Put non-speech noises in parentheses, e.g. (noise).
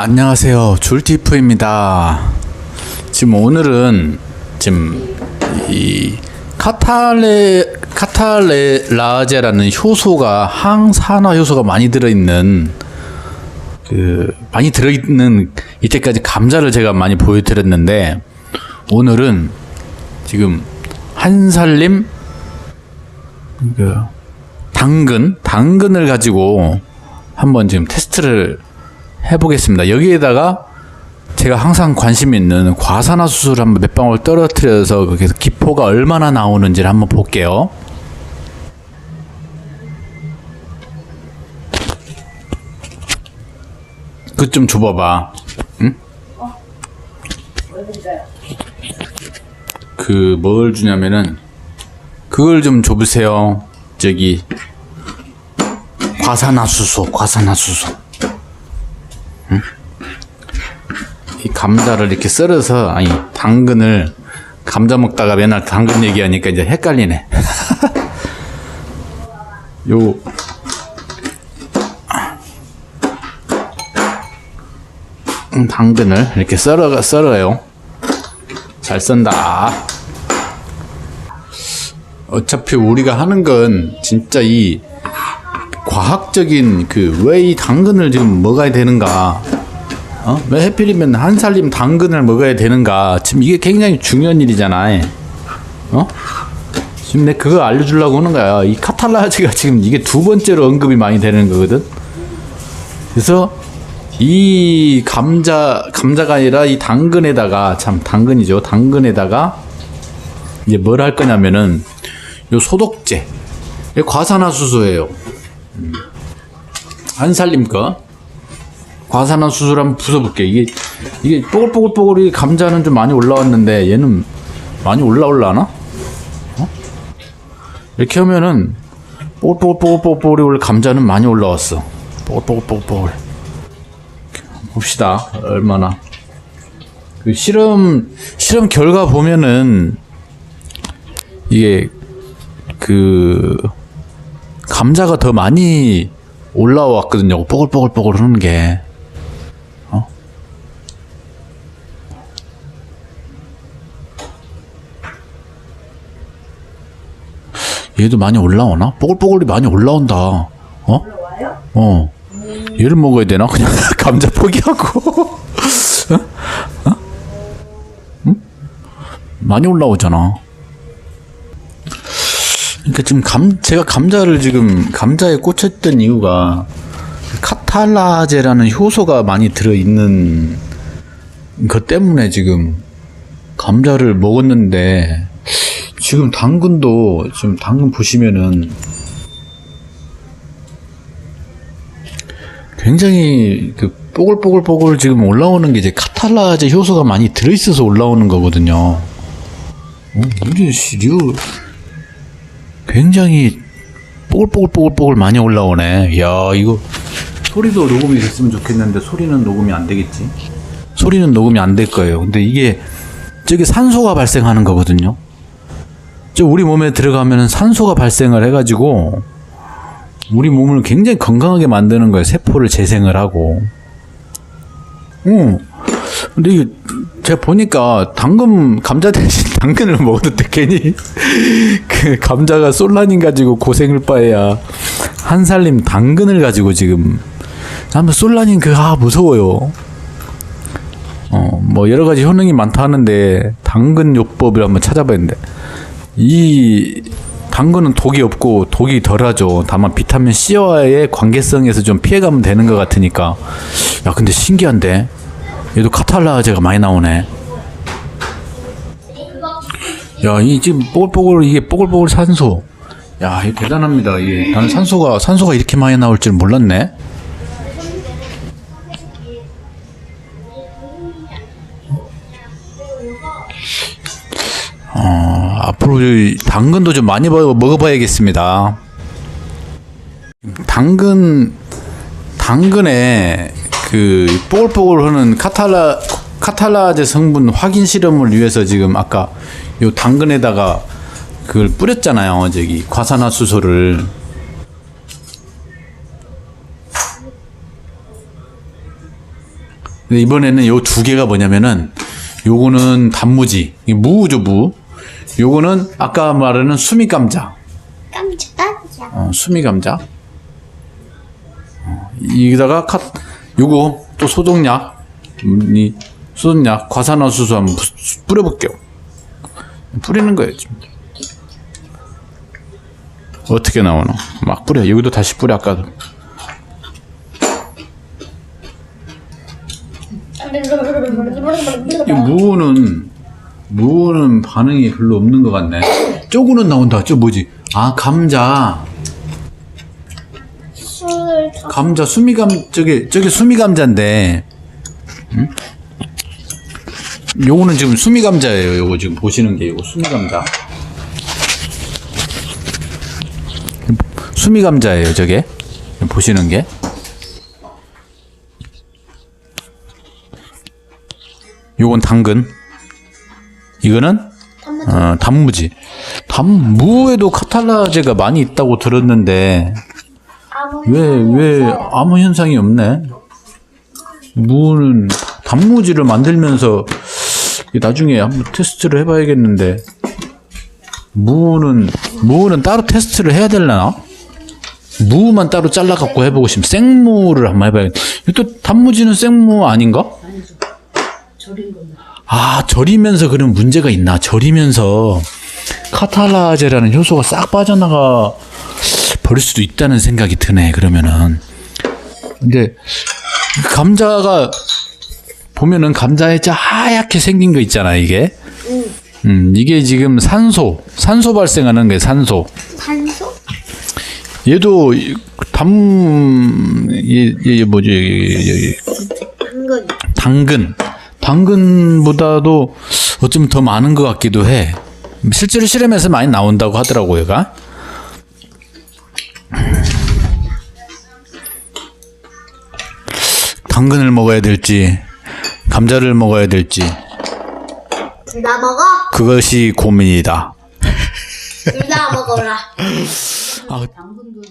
안녕하세요. 줄티프입니다. 지금 오늘은 지금 이 카탈레 카탈레라제라는 효소가 항산화 효소가 많이 들어 있는 그 많이 들어 있는 이때까지 감자를 제가 많이 보여 드렸는데 오늘은 지금 한살림 그 당근 당근을 가지고 한번 지금 테스트를 해보겠습니다. 여기에다가 제가 항상 관심 있는 과산화수소를 한번 몇 방울 떨어뜨려서 거기서 기포가 얼마나 나오는지를 한번 볼게요. 그 좀 줘봐봐. 응? 그 뭘 주냐면은 그걸 좀 줘보세요. 저기 과산화수소, 과산화수소. 이 감자를 이렇게 썰어서 아니 당근을 감자 먹다가 맨날 당근 얘기하니까 이제 헷갈리네. (laughs) 요 음, 당근을 이렇게 썰어 썰어요. 잘 썬다. 어차피 우리가 하는 건 진짜 이 과학적인 그 왜 이 당근을 지금 먹어야 되는가? 어? 왜 해필이면 한 살림 당근을 먹어야 되는가? 지금 이게 굉장히 중요한 일이잖아. 어? 지금 내 그거 알려주려고 하는 거야. 이 카탈라지가 지금 이게 두 번째로 언급이 많이 되는 거거든. 그래서 이 감자 감자가 아니라 이 당근에다가 참 당근이죠. 당근에다가 이제 뭘 할 거냐면은 요 소독제, 과산화수소예요. 음. 한살림 거. 과산화수소를 한번 부숴볼게. 이게, 이게 뽀글뽀글뽀글 이 감자는 좀 많이 올라왔는데 얘는 많이 올라올라나? 어? 이렇게 하면은 뽀글뽀글뽀글뽀글이 원래 감자는 많이 올라왔어. 뽀글뽀글뽀글. 봅시다. 얼마나. 그 실험, 실험 결과 보면은 이게 그 감자가 더 많이 올라왔거든요. 뽀글뽀글뽀글 하는 게. 어? 얘도 많이 올라오나? 뽀글뽀글이 많이 올라온다. 어? 어. 얘를 먹어야 되나? 그냥 (laughs) 감자 포기하고. (laughs) 응? 많이 올라오잖아. 그러니까 지금 감 제가 감자를 지금 감자에 꽂혔던 이유가 카탈라제라는 효소가 많이 들어 있는 것 때문에 지금 감자를 먹었는데 지금 당근도 지금 당근 보시면은 굉장히 그 뽀글뽀글뽀글 지금 올라오는 게 이제 카탈라제 효소가 많이 들어 있어서 올라오는 거거든요. 어, 이게 시리오 굉장히 뽀글뽀글뽀글뽀글 많이 올라오네. 야 이거 소리도 녹음이 됐으면 좋겠는데 소리는 녹음이 안 되겠지. 소리는 녹음이 안 될 거예요. 근데 이게 저기 산소가 발생하는 거거든요. 저 우리 몸에 들어가면 산소가 발생을 해가지고 우리 몸을 굉장히 건강하게 만드는 거예요. 세포를 재생을 하고. 응. 근데 이게 제가 보니까 당근 감자 대신 (laughs) 당근을 먹어도 돼 괜히. 그 감자가 솔라닌 가지고 고생을 바에야 한 살림 당근을 가지고 지금. 한번 솔라닌 그 아 무서워요. 어 뭐 여러 가지 효능이 많다 하는데 당근 요법을 한번 찾아봤는데 이 당근은 독이 없고 독이 덜하죠. 다만 비타민 C와의 관계성에서 좀 피해가면 되는 것 같으니까. 야 근데 신기한데 얘도 카탈라제가 많이 나오네. 야, 이 지금 뽀글뽀글 이게 뽀글뽀글 산소. 야, 이 대단합니다. 이게 나는 산소가 산소가 이렇게 많이 나올 줄 몰랐네. 어, 앞으로 이 당근도 좀 많이 먹- 먹어봐야겠습니다. 당근 당근에 그 뽀글뽀글 하는 카탈라 카탈라제 성분 확인 실험을 위해서 지금 아까 요 당근에다가 그걸 뿌렸잖아요. 저기 과산화수소를 근데 이번에는 요 두 개가 뭐냐면은 요거는 단무지, 무죠 무. 요거는 아까 말하는 수미 감자. 깜짝이야. 어, 수미 감자. 어, 여기다가 카, 요거 또 소독약, 음, 이 소독약 과산화수소 한번 부- 뿌려볼게요. 뿌리는 거예요 지금. 어떻게 나오노? 막 뿌려. 여기도 다시 뿌려 아까도. 이 무는 무는 반응이 별로 없는 것 같네. 쪼구는 나온다. 저 뭐지? 아 감자. 감자 수미감 저게 저게 수미감자인데. 응? 요거는 지금 수미감자예요. 요거 지금 보시는 게 요거 수미감자. 수미감자예요. 저게 보시는 게. 요건 당근. 이거는 단무지. 어, 단무지. 단무에도 카탈라제가 많이 있다고 들었는데 왜, 왜 아무 현상이 없네? 무는 단무지를 만들면서 나중에 한번 테스트를 해봐야겠는데 무는 무는 따로 테스트를 해야 되려나? 무만 따로 잘라갖고 해보고 싶으면 생무를 한번 해봐야겠다. 또 단무지는 생무 아닌가? 아 절이면서 그런 문제가 있나? 절이면서 카탈라제라는 효소가 싹 빠져나가 버릴 수도 있다는 생각이 드네. 그러면은 근데 감자가 보면은 감자에 저 하얗게 생긴 거 있잖아 이게. 음 이게 지금 산소 산소 발생하는 게 산소. 산소? 얘도 이- 담, 얘, 얘 뭐지, 얘, 얘, 얘, 당근. 당근. 당근보다도 어쩌면 더 많은 것 같기도 해. 실제로 실험에서 많이 나온다고 하더라고요, 얘가. 당근을 먹어야 될지, 감자를 먹어야 될지, 둘 다 먹어? 그것이 고민이다. 둘 다 먹어라. (laughs) 아, 당근도